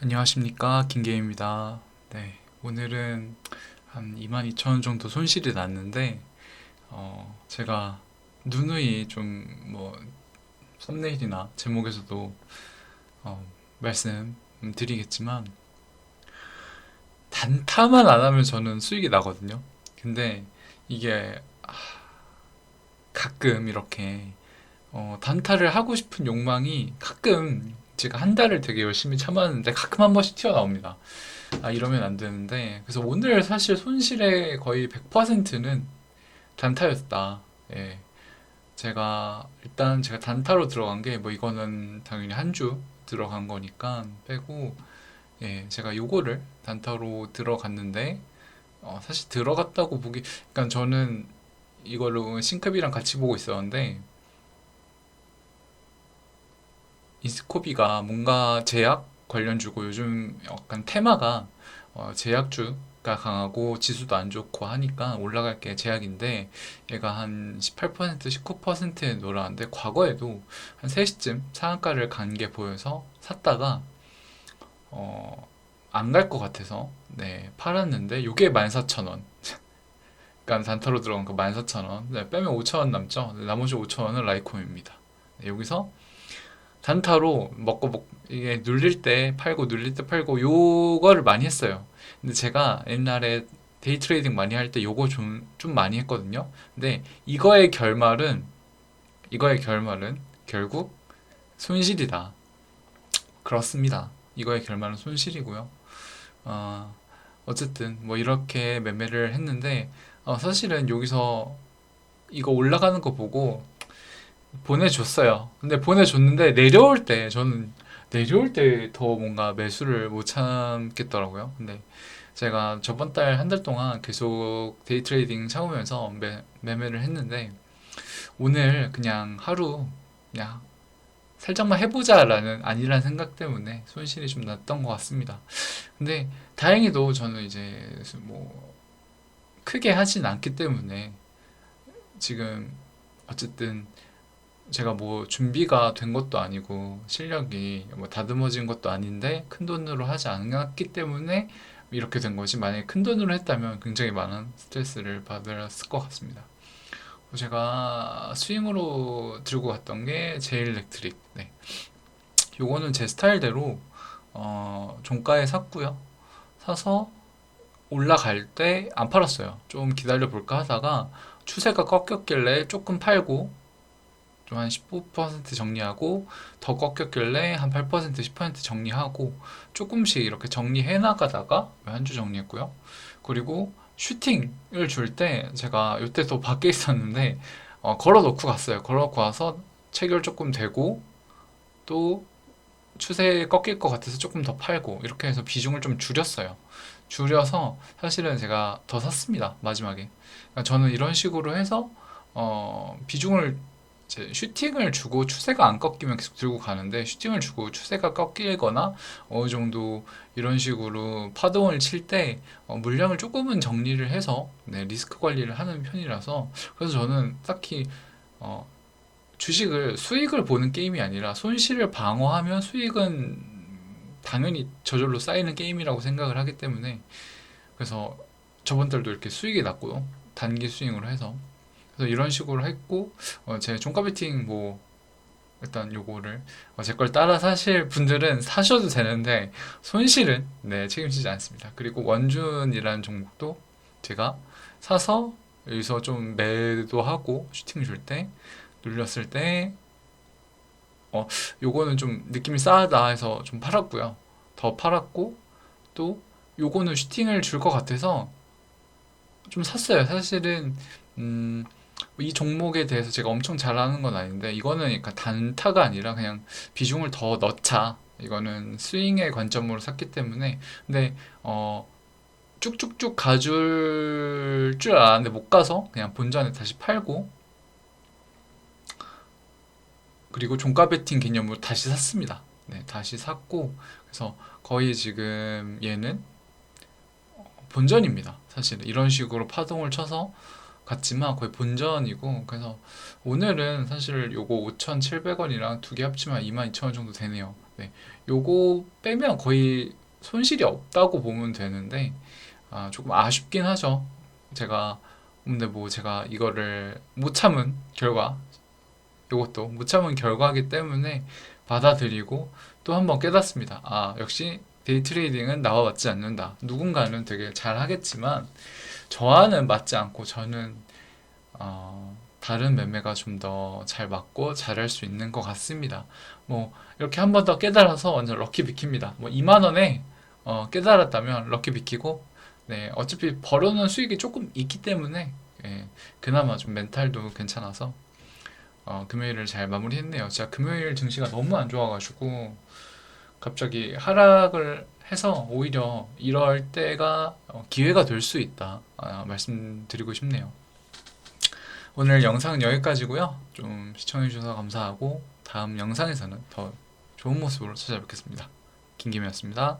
안녕하십니까 김계입니다. 네 오늘은 한 22,000원 정도 손실이 났는데 어 제가 누누이 좀 뭐 썸네일이나 제목에서도 어 말씀드리겠지만 단타만 안 하면 저는 수익이 나거든요. 근데 이게 아, 가끔 이렇게 어 단타를 하고 싶은 욕망이 가끔 제가 한 달을 되게 열심히 참았는데 가끔 한 번씩 튀어나옵니다. 아, 이러면 안 되는데. 그래서 오늘 사실 손실의 거의 100%는 단타였다. 예. 제가, 일단 제가 단타로 들어간 게, 뭐 이거는 당연히 한 주 들어간 거니까 빼고, 예, 제가 요거를 단타로 들어갔는데, 어, 사실 들어갔다고 보기, 그러니까 저는 이걸로 싱크비랑 같이 보고 있었는데, 이스코비가 뭔가 제약 관련주고 요즘 약간 테마가 어, 제약주가 강하고 지수도 안 좋고 하니까 올라갈 게 제약인데 얘가 한 18%, 19%에 놀았는데 과거에도 한 3시쯤 상한가를 간 게 보여서 샀다가 어, 안 갈 것 같아서 네, 팔았는데 요게 14,000원. 그러니까 단타로 들어간 거 14,000원. 네, 빼면 5,000원 남죠. 네, 나머지 5,000원은 라이콤입니다. 네, 여기서 단타로 먹고 먹 이게 눌릴 때 팔고 눌릴 때 팔고 요거를 많이 했어요. 근데 제가 옛날에 데이 트레이딩 많이 할 때 요거 좀, 좀 많이 했거든요. 근데 이거의 결말은 이거의 결말은 결국 손실이다. 그렇습니다. 이거의 결말은 손실이고요. 어, 어쨌든 뭐 이렇게 매매를 했는데 어, 사실은 여기서 이거 올라가는 거 보고 보내줬어요. 근데 보내줬는데 내려올 때 저는 내려올 때 더 뭔가 매수를 못 참겠더라고요. 근데 제가 저번 달 한 달 동안 계속 데이 트레이딩 참으면서 매, 매매를 했는데 오늘 그냥 하루 그냥 살짝만 해보자라는 아니라는 생각 때문에 손실이 좀 났던 것 같습니다. 근데 다행히도 저는 이제 뭐 크게 하진 않기 때문에 지금 어쨌든 제가 뭐 준비가 된 것도 아니고 실력이 뭐 다듬어진 것도 아닌데 큰 돈으로 하지 않았기 때문에 이렇게 된 거지 만약에 큰 돈으로 했다면 굉장히 많은 스트레스를 받았을 것 같습니다. 제가 스윙으로 들고 갔던 게 제일 렉트릭. 네. 요거는 제 스타일대로 어, 종가에 샀고요. 사서 올라갈 때 안 팔았어요. 좀 기다려 볼까 하다가 추세가 꺾였길래 조금 팔고 좀 한 15% 정리하고 더 꺾였길래 한 8% 10% 정리하고 조금씩 이렇게 정리해 나가다가 한 주 정리했고요. 그리고 슈팅을 줄 때 제가 이때 또 밖에 있었는데 어, 걸어 놓고 갔어요. 걸어 놓고 와서 체결 조금 되고 또 추세 꺾일 것 같아서 조금 더 팔고 이렇게 해서 비중을 좀 줄였어요. 줄여서 사실은 제가 더 샀습니다. 마지막에. 그러니까 저는 이런 식으로 해서 어, 비중을 슈팅을 주고 추세가 안 꺾이면 계속 들고 가는데 슈팅을 주고 추세가 꺾이거나 어느 정도 이런 식으로 파동을 칠때 어, 물량을 조금은 정리를 해서 네, 리스크 관리를 하는 편이라서 그래서 저는 딱히 어, 주식을 수익을 보는 게임이 아니라 손실을 방어하면 수익은 당연히 저절로 쌓이는 게임이라고 생각을 하기 때문에 그래서 저번 달도 이렇게 수익이 났고요. 단기 스윙으로 해서 그래서 이런 식으로 했고 어, 제 종가 베팅 뭐 일단 요거를 어, 제걸 따라 사실 분들은 사셔도 되는데 손실은 네 책임지지 않습니다. 그리고 원준이라는 종목도 제가 사서 여기서 좀 매도하고 슈팅 줄 때 눌렸을 때 어, 요거는 좀 느낌이 싸하다 해서 좀 팔았고요. 더 팔았고 또 요거는 슈팅을 줄 것 같아서 좀 샀어요. 사실은 음, 이 종목에 대해서 제가 엄청 잘 아는 건 아닌데 이거는 약간 단타가 아니라 그냥 비중을 더 넣자. 이거는 스윙의 관점으로 샀기 때문에 근데 어 쭉쭉쭉 가줄 줄 알았는데 못 가서 그냥 본전에 다시 팔고 그리고 종가 베팅 개념으로 다시 샀습니다. 네, 다시 샀고 그래서 거의 지금 얘는 본전입니다. 사실 이런 식으로 파동을 쳐서 같지만 거의 본전이고 그래서 오늘은 사실 요거 5,700원이랑 두 개 합치면 22,000원 정도 되네요. 네. 요거 빼면 거의 손실이 없다고 보면 되는데 아, 조금 아쉽긴 하죠. 제가 근데 뭐 제가 이거를 못 참은 결과 요것도 못 참은 결과이기 때문에 받아들이고 또 한번 깨닫습니다. 아, 역시 데이 트레이딩은 나와 맞지 않는다. 누군가는 되게 잘 하겠지만 저와는 맞지 않고 저는 어, 다른 매매가 좀 더 잘 맞고 잘할 수 있는 것 같습니다. 뭐 이렇게 한 번 더 깨달아서 완전 럭키 비킵니다. 뭐 2만 원에 어, 깨달았다면 럭키 비키고 네, 어차피 벌어놓은 수익이 조금 있기 때문에 예, 그나마 좀 멘탈도 괜찮아서 어, 금요일을 잘 마무리했네요. 제가 금요일 증시가 너무 안 좋아가지고 갑자기 하락을 해서 오히려 이럴 때가 어, 기회가 될 수 있다 아, 말씀드리고 싶네요. 오늘 영상은 여기까지고요. 좀 시청해주셔서 감사하고 다음 영상에서는 더 좋은 모습으로 찾아뵙겠습니다. 김김이었습니다.